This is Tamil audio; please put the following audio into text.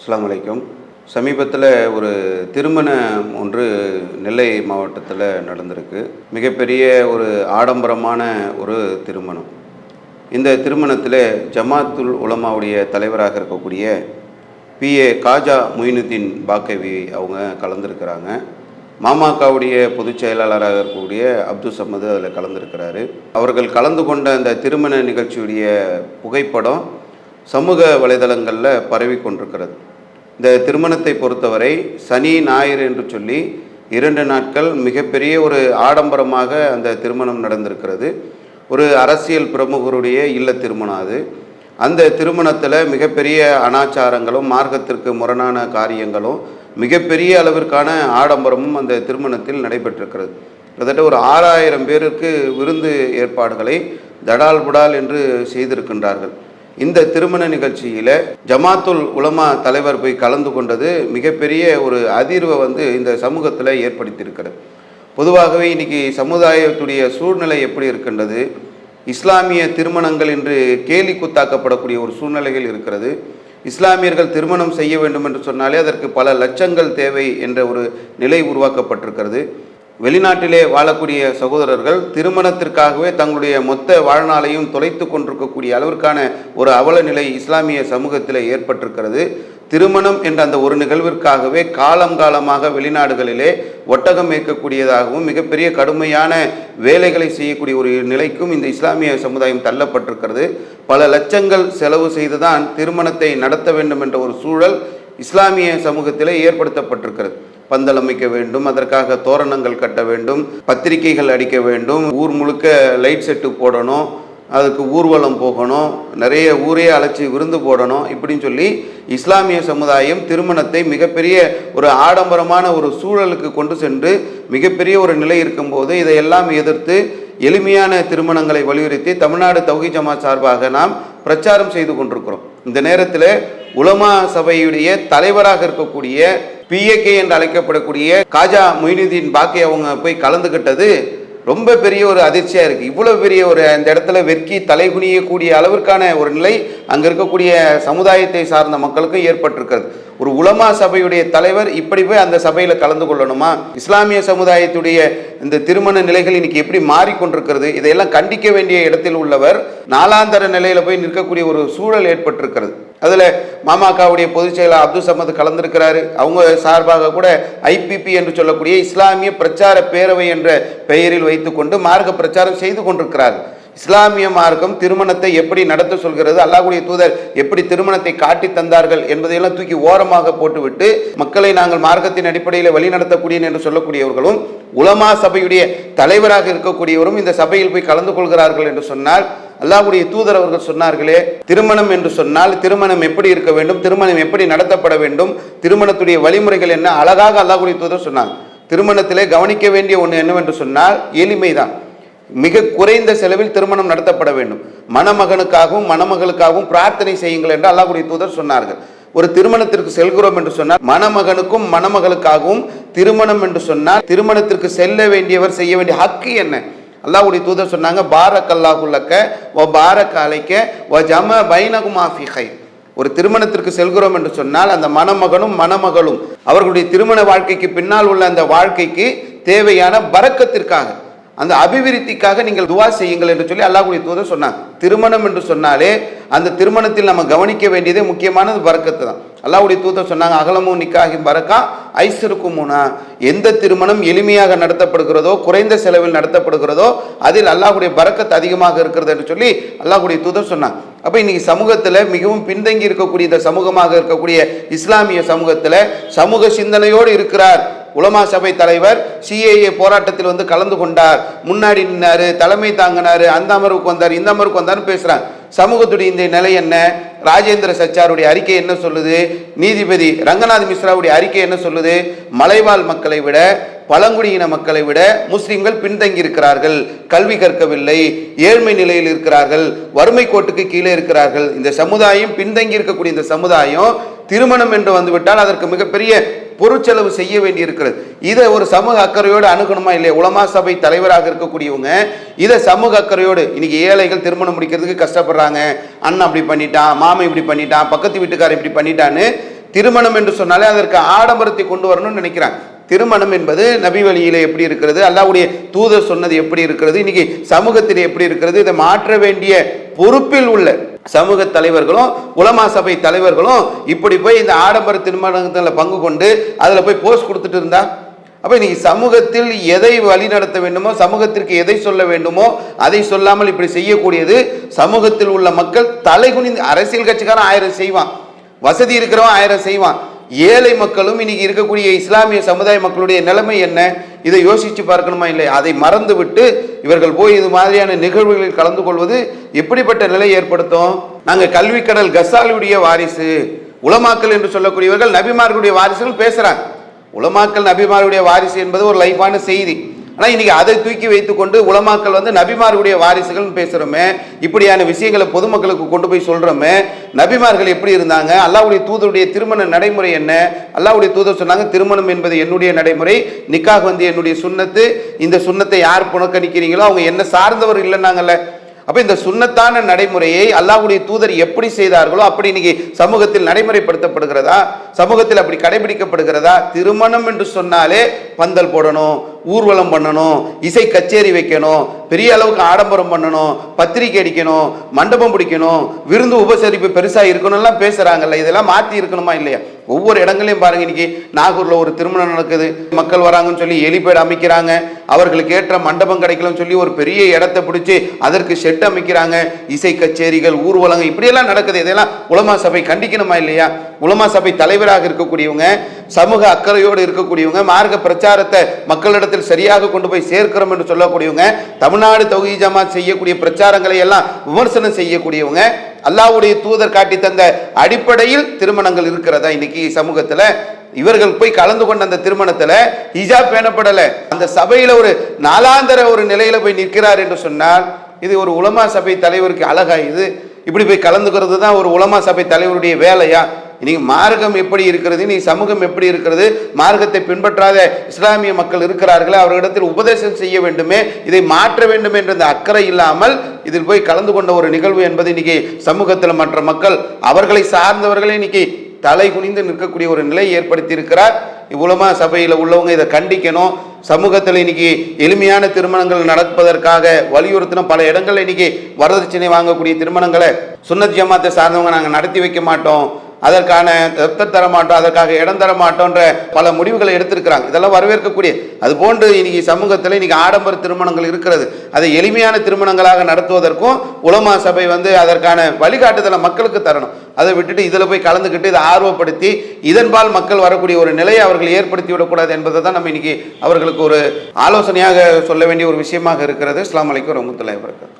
அஸ்லாம் வலைக்கும் சமீபத்தில் ஒரு திருமணம் ஒன்று நெல்லை மாவட்டத்தில் நடந்திருக்கு. மிகப்பெரிய ஒரு ஆடம்பரமான ஒரு திருமணம். இந்த திருமணத்தில் ஜமாத்துல் உலமாவுடைய தலைவராக இருக்கக்கூடிய பி. ஏ. காஜா முயினுதீன் பாக்கவி அவங்க கலந்துருக்கிறாங்க. மாமாக்காவுடைய பொதுச் செயலாளராக இருக்கக்கூடிய அப்துல் சம்மது அதில் கலந்துருக்கிறாரு. அவர்கள் கலந்து கொண்ட அந்த திருமண நிகழ்ச்சியுடைய புகைப்படம் சமூக வலைதளங்களில் பரவி கொண்டிருக்கிறது. இந்த திருமணத்தை பொறுத்தவரை சனி ஞாயிறு என்று சொல்லி இரண்டு நாட்கள் மிகப்பெரிய ஒரு ஆடம்பரமாக அந்த திருமணம் நடந்திருக்கிறது. ஒரு அரசியல் பிரமுகருடைய இல்ல திருமணம் அது. அந்த திருமணத்தில் மிகப்பெரிய அனாச்சாரங்களும் மார்க்கத்திற்கு முரணான காரியங்களும் மிகப்பெரிய அளவிற்கான ஆடம்பரமும் அந்த திருமணத்தில் நடைபெற்றிருக்கிறது. கிட்டத்தட்ட ஒரு ஆறாயிரம் பேருக்கு விருந்து ஏற்பாடுகளை தடால் புடால் என்று செய்திருக்கின்றார்கள். இந்த திருமண நிகழ்ச்சியில் ஜமாத்துல் உலமா தலைவர் போய் கலந்து கொண்டது மிகப்பெரிய ஒரு அதிர்வை வந்து இந்த சமூகத்தில் ஏற்படுத்தியிருக்கிறது. பொதுவாகவே இன்னைக்கு சமுதாயத்துடைய சூழ்நிலை எப்படி இருக்கின்றது? இஸ்லாமிய திருமணங்கள் என்று கேலி குத்தாக்கப்படக்கூடிய ஒரு சூழ்நிலைகள் இருக்கிறது. இஸ்லாமியர்கள் திருமணம் செய்ய வேண்டும் என்று சொன்னாலே அதற்கு பல லட்சங்கள் தேவை என்ற ஒரு நிலை உருவாக்கப்பட்டிருக்கிறது. வெளிநாட்டிலே வாழக்கூடிய சகோதரர்கள் திருமணத்திற்காகவே தங்களுடைய மொத்த வாழ்நாளையும் தொலைத்து கொண்டிருக்கக்கூடிய அளவிற்கான ஒரு அவல நிலை இஸ்லாமிய சமூகத்தில் ஏற்பட்டிருக்கிறது. திருமணம் என்ற அந்த ஒரு நிகழ்விற்காகவே காலம் காலமாக வெளிநாடுகளிலே ஒட்டகம் மேய்க்கக்கூடியதாகவும் மிகப்பெரிய கடுமையான வேலைகளை செய்யக்கூடிய ஒரு நிலைக்கும் இந்த இஸ்லாமிய சமுதாயம் தள்ளப்பட்டிருக்கிறது. பல லட்சங்கள் செலவு செய்துதான் திருமணத்தை நடத்த வேண்டும் என்ற ஒரு சூழல் இஸ்லாமிய சமூகத்திலே ஏற்படுத்தப்பட்டிருக்கிறது. பந்தல் அமைக்க வேண்டும் அதற்காக தோரணங்கள் கட்ட வேண்டும் பத்திரிகைகள் அடிக்க வேண்டும் ஊர் முழுக்க லைட் செட்டு போடணும் அதுக்கு ஊர்வலம் போகணும் நிறைய ஊரே அழைச்சி விருந்து போடணும் இப்படின்னு சொல்லி இஸ்லாமிய சமுதாயம் திருமணத்தை மிகப்பெரிய ஒரு ஆடம்பரமான ஒரு சூழலுக்கு கொண்டு சென்று மிகப்பெரிய ஒரு நிலை இருக்கும்போது இதையெல்லாம் எதிர்த்து எளிமையான திருமணங்களை வலியுறுத்தி தமிழ்நாடு தௌஹி ஜமா சார்பாக நாம் பிரச்சாரம் செய்து கொண்டிருக்கிறோம். இந்த நேரத்தில் உலமா சபையுடைய தலைவராக இருக்கக்கூடிய பிஏகே என்று அழைக்கப்படக்கூடிய காஜா மொய்னுதீன் பாக்கி அவங்க போய் கலந்துக்கிட்டது ரொம்ப பெரிய ஒரு அதிர்ச்சியாக இருக்குது இவ்வளோ பெரிய ஒரு அந்த இடத்துல வெட்கி தலைகுனியக்கூடிய அளவிற்கான ஒரு நிலை அங்கே இருக்கக்கூடிய சமுதாயத்தை சார்ந்த மக்களுக்கும் ஏற்பட்டிருக்கிறது. ஒரு உலமா சபையுடைய தலைவர் இப்படி போய் அந்த சபையில் கலந்து கொள்ளணுமா? இஸ்லாமிய சமுதாயத்துடைய இந்த திருமண நிலைகள் இன்னைக்கு எப்படி மாறிக்கொண்டிருக்கிறது? இதையெல்லாம் கண்டிக்க வேண்டிய இடத்தில் உள்ளவர் நாலாந்தர நிலையில் போய் நிற்கக்கூடிய ஒரு சூழல் ஏற்பட்டிருக்கிறது. அதில் மாமாக்காவுடைய பொதுச் செயலர் அப்துல் சமத் கலந்திருக்கிறாரு. அவங்க சார்பாக கூட ஐபிபி என்று சொல்லக்கூடிய இஸ்லாமிய பிரச்சார பேரவை என்ற பெயரில் வைத்துக்கொண்டு மார்க்க பிரச்சாரம் செய்து கொண்டிருக்கிறார். இஸ்லாமிய மார்க்கம் திருமணத்தை எப்படி நடத்த சொல்கிறது அல்லாஹுடைய தூதர் எப்படி திருமணத்தை காட்டி தந்தார்கள் என்பதையெல்லாம் தூக்கி ஓரமாக போட்டுவிட்டு மக்களை நாங்கள் மார்க்கத்தின் அடிப்படையில் வழிநடத்தக்கூடிய என்று சொல்லக்கூடியவர்களும் உலமா சபையுடைய தலைவராக இருக்கக்கூடியவரும் இந்த சபையில் போய் கலந்து கொள்கிறார்கள் என்று சொன்னால் அல்லாஹுடைய தூதர் அவர்கள் சொன்னார்களே திருமணம் என்று சொன்னால் திருமணம் எப்படி இருக்க வேண்டும் திருமணம் எப்படி நடத்தப்பட வேண்டும் திருமணத்துடைய வழிமுறைகள் என்ன? அழகாக அல்லாஹுடைய தூதர் சொன்னாங்க திருமணத்திலே கவனிக்க வேண்டிய ஒன்று என்னவென்று சொன்னால் எளிமைதான். மிக குறைந்த செலவில் திருமணம் நடத்தப்பட வேண்டும். மணமகனுக்காகவும் மணமகளுக்காகவும் பிரார்த்தனை செய்யுங்கள் என்று அல்லாஹுடைய தூதர் சொன்னார்கள். ஒரு திருமணத்திற்கு செல்கிறோம் என்று சொன்னால் மணமகனுக்கும் மணமகளுக்காகவும் திருமணம் என்று சொன்னால் திருமணத்திற்கு செல்ல வேண்டியவர் செய்ய வேண்டிய ஹக்கு என்ன? அல்லாஹுடைய தூதர் சொன்னாங்க பாரக் அல்லாஹுல்லக்க ஓ பாரக் அலைக்க ஓ ஜம பைனகுமா ஃபி ஒரு திருமணத்திற்கு செல்கிறோம் என்று சொன்னால் அந்த மணமகனும் மணமகளும் அவர்களுடைய திருமண வாழ்க்கைக்கு பின்னால் உள்ள அந்த வாழ்க்கைக்கு தேவையான பறக்கத்திற்காக அந்த அபிவிருத்திக்காக நீங்கள் துவா செய்யுங்கள் என்று சொல்லி அல்லாஹுடைய தூதர் சொன்னாங்க திருமணம் என்று சொன்னாலே அந்த திருமணத்தில் நம்ம கவனிக்க வேண்டியதே முக்கியமானது பறக்கத்து தான். அல்லாஹ்வுடைய தூதர் சொன்னாங்க அகலமும் நிக்காகும் பறக்கா ஐசருக்குமுனா எந்த திருமணம் எளிமையாக நடத்தப்படுகிறதோ குறைந்த செலவில் நடத்தப்படுகிறதோ அதில் அல்லாஹுடைய பறக்கத்து அதிகமாக இருக்கிறது என்று சொல்லி அல்லாஹுடைய தூதர் சொன்னாங்க அப்போ இன்னைக்கு சமூகத்தில் மிகவும் பின்தங்கி இருக்கக்கூடிய இந்த சமூகமாக இருக்கக்கூடிய இஸ்லாமிய சமூகத்தில் சமூக சிந்தனையோடு இருக்கிறார். உலமா சபை தலைவர் சிஏஏ போராட்டத்தில் வந்து கலந்து கொண்டார். முன்னாடி நின்னார் தலைமை தாங்கினார் அந்த அமர்வுக்கு வந்தார் இந்த அமர்வுக்கு வந்தார்னு பேசுகிறாங்க சமூகத்துடைய இந்த நிலை என்ன? ராஜேந்திர சச்சாருடைய அறிக்கை என்ன சொல்லுது? நீதிபதி ரங்கநாத் மிஸ்ராவுடைய அறிக்கை என்ன சொல்லுது? மலைவாழ் மக்களை விட பழங்குடியின மக்களை விட முஸ்லிம்கள் பின்தங்கி இருக்கிறார்கள். கல்வி கற்கவில்லை ஏழ்மை நிலையில் இருக்கிறார்கள் வறுமை கோட்டுக்கு கீழே இருக்கிறார்கள். இந்த சமுதாயம் பின்தங்கி இருக்கக்கூடிய இந்த சமுதாயம் திருமணம் என்று வந்துவிட்டால் அதற்கு மிகப்பெரிய பொருட்செலவு செய்ய வேண்டி இருக்கிறது இதை ஒரு சமூக அக்கறையோடு அணுகணுமா இல்லையா? உலமா சபை தலைவராக இருக்கக்கூடியவங்க இதை சமூக அக்கறையோடு இன்னைக்கு ஏழைகள் திருமணம் முடிக்கிறதுக்கு கஷ்டப்படுறாங்க. அண்ணன் அப்படி பண்ணிட்டான் மாமன் இப்படி பண்ணிட்டான் பக்கத்து வீட்டுக்காரன் இப்படி பண்ணிட்டான்னு திருமணம் என்று சொன்னாலே அதற்கு ஆடம்பரத்தை கொண்டு வரணும்னு நினைக்கிறாங்க. திருமணம் என்பது நபி வழியில் எப்படி இருக்கிறது அல்லாவுடைய தூதர் சொன்னது எப்படி இருக்கிறது இன்னைக்கு சமூகத்தில் எப்படி இருக்கிறது இதை மாற்ற வேண்டிய பொறுப்பில் உள்ள சமூக தலைவர்களும் உலமா சபை தலைவர்களும் இப்படி போய் இந்த ஆடம்பர திருமணத்தில் பங்கு கொண்டு அதில் போய் போஸ்ட் கொடுத்துட்டு இருந்தா? அப்போ இன்னைக்கு சமூகத்தில் எதை வழி நடத்த வேண்டுமோ சமூகத்திற்கு எதை சொல்ல வேண்டுமோ அதை சொல்லாமல் இப்படி செய்யக்கூடியது சமூகத்தில் உள்ள மக்கள் தலைகுனிந்து அரசியல் கட்சிக்காரன் ஆயிரம் செய்வான். வசதி இருக்கிறவன் ஆயிரம் செய்வான். ஏழை மக்களும் இன்னைக்கு இருக்கக்கூடிய இஸ்லாமிய சமுதாய மக்களுடைய நிலைமை என்ன? இதை யோசிச்சு பார்க்கணுமா இல்லை? அதை மறந்து விட்டு இவர்கள் போய் இது மாதிரியான நிகழ்வுகளில் கலந்து கொள்வது எப்படிப்பட்ட நிலை ஏற்படுத்தும்? நாங்கள் கல்வி கடல் கசாலியுடைய வாரிசு. உலமாக்கல் என்று சொல்லக்கூடியவர்கள் நபிமார்களுடைய வாரிசுகள் பேசுறாங்க. உலமாக்கல் நபிமாருடைய வாரிசு என்பது ஒரு லைஃபான செய்தி. ஆனால் இன்னைக்கு அதை தூக்கி வைத்துக்கொண்டு உலமாக்கள் வந்து நபிமார்களுடைய வாரிசுகள்னு பேசுகிறோமே இப்படியான விஷயங்களை பொதுமக்களுக்கு கொண்டு போய் சொல்கிறோமே நபிமார்கள் எப்படி இருந்தாங்க? அல்லாவுடைய தூதருடைய திருமண நடைமுறை என்ன? அல்லாவுடைய தூதர் சொன்னாங்க திருமணம் என்பது என்னுடைய நடைமுறை நிக்காக வந்து என்னுடைய சுண்ணத்து இந்த சுண்ணத்தை யார் புனக்கணிக்கிறீங்களோ அவங்க என்ன சார்ந்தவர் இல்லைன்னாங்கல்ல. அப்போ இந்த சுண்ணத்தான நடைமுறையை அல்லாஹ்வுடைய தூதர் எப்படி செய்தார்களோ அப்படி இன்னைக்கு சமூகத்தில் நடைமுறைப்படுத்தப்படுகிறதா? சமூகத்தில் அப்படி கடைபிடிக்கப்படுகிறதா? திருமணம் என்று சொன்னாலே பந்தல் போடணும் ஊர்வலம் பண்ணணும் இசை கச்சேரி வைக்கணும் பெரிய அளவுக்கு ஆடம்பரம் பண்ணணும் பத்திரிக்கை அடிக்கணும் மண்டபம் பிடிக்கணும் விருந்து உபசரிப்பு பெருசாக இருக்கணும்லாம் பேசுகிறாங்கல்ல இதெல்லாம் மாற்றி இருக்கணுமா இல்லையா? ஒவ்வொரு இடங்களையும் பாருங்க இன்னைக்கு நாகூரில் ஒரு திருமணம் நடக்குது. மக்கள் வராங்கன்னு சொல்லி எலிபேடு அமைக்கிறாங்க. அவர்களுக்கு ஏற்ற மண்டபம் கிடைக்கலன்னு சொல்லி ஒரு பெரிய இடத்தை பிடிச்சி அதற்கு ஷெட் அமைக்கிறாங்க. இசை கச்சேரிகள் ஊர்வலங்கள் இப்படியெல்லாம் நடக்குது. இதெல்லாம் உலமா சபை கண்டிக்கணுமா இல்லையா? உலமா சபை தலைவராக இருக்கக்கூடியவங்க சமூக அக்கறையோடு இருக்கக்கூடியவங்க மார்க்க பிரச்சாரத்தை மக்களிடத்தில் சரியாக கொண்டு போய் சேர்க்கிறோம் என்று சொல்லக்கூடியவங்க தமிழ்நாடு தொகுதி ஜமாத் செய்யக்கூடிய பிரச்சாரங்களை எல்லாம் விமர்சனம் செய்யக்கூடியவங்க அல்லாவுடைய தூதர் காட்டி தந்த அடிப்படையில் திருமணங்கள் இருக்கிறதா இன்னைக்கு சமூகத்தில்? இவர்கள் போய் கலந்து கொண்ட அந்த திருமணத்தில் ஹிஜாப் பேணப்படலை. அந்த சபையில் ஒரு நாலாந்தர ஒரு நிலையில் போய் நிற்கிறார் என்று சொன்னால் இது ஒரு உலமா சபை தலைவருக்கு அழகா இது இப்படி போய் கலந்துக்கிறது தான் ஒரு உலமா சபை தலைவருடைய வேலையா? நீ மார்க்கம் எப்படி இருக்கிறது? நீ சமூகம் எப்படி இருக்கிறது? மார்க்கத்தை பின்பற்றாத இஸ்லாமிய மக்கள் இருக்கிறார்களே அவர்களிடத்தில் உபதேசம் செய்ய வேண்டுமே இதை மாற்ற வேண்டும் என்ற அந்த அக்கறை இல்லாமல் இதில் போய் கலந்து கொண்ட ஒரு நிகழ்வு என்பது இன்னைக்கு சமூகத்தில் மற்ற மக்கள் அவர்களை சார்ந்தவர்களே இன்னைக்கு தலை குனிந்து நிற்கக்கூடிய ஒரு நிலை ஏற்படுத்தி இருக்கிறார் இவ்வளமா சபையில் உள்ளவங்க இதை கண்டிக்கணும். சமூகத்தில் இன்னைக்கு எளிமையான திருமணங்கள் நடப்பதற்காக வலியுறுத்தின பல இடங்கள்ல இன்னைக்கு வரதட்சணை வாங்கக்கூடிய திருமணங்களை சுன்னத் ஜமாத்தை சார்ந்தவங்க நாங்கள் நடத்தி வைக்க மாட்டோம். அதற்கான ரத்தம் தர மாட்டோம் அதற்காக இடம் தர மாட்டோன்ற பல முடிவுகளை எடுத்திருக்கிறாங்க. இதெல்லாம் வரவேற்கக்கூடிய அது போன்று இன்னைக்கு சமூகத்தில் இன்னைக்கு ஆடம்பர திருமணங்கள் இருக்கிறது. அதை எளிமையான திருமணங்களாக நடத்துவதற்கும் உலமா சபை வந்து அதற்கான வழிகாட்டுதலை மக்களுக்கு தரணும். அதை விட்டுட்டு இதில் போய் கலந்துக்கிட்டு இதை ஆர்வப்படுத்தி இதன்பால் மக்கள் வரக்கூடிய ஒரு நிலையை அவர்கள் ஏற்படுத்தி விடக்கூடாது என்பதை தான் நம்ம இன்னைக்கு அவர்களுக்கு ஒரு ஆலோசனையாக சொல்ல வேண்டிய ஒரு விஷயமாக இருக்கிறது. இஸ்லாம் அலைக்கும் ரஹமத்துல்லாஹி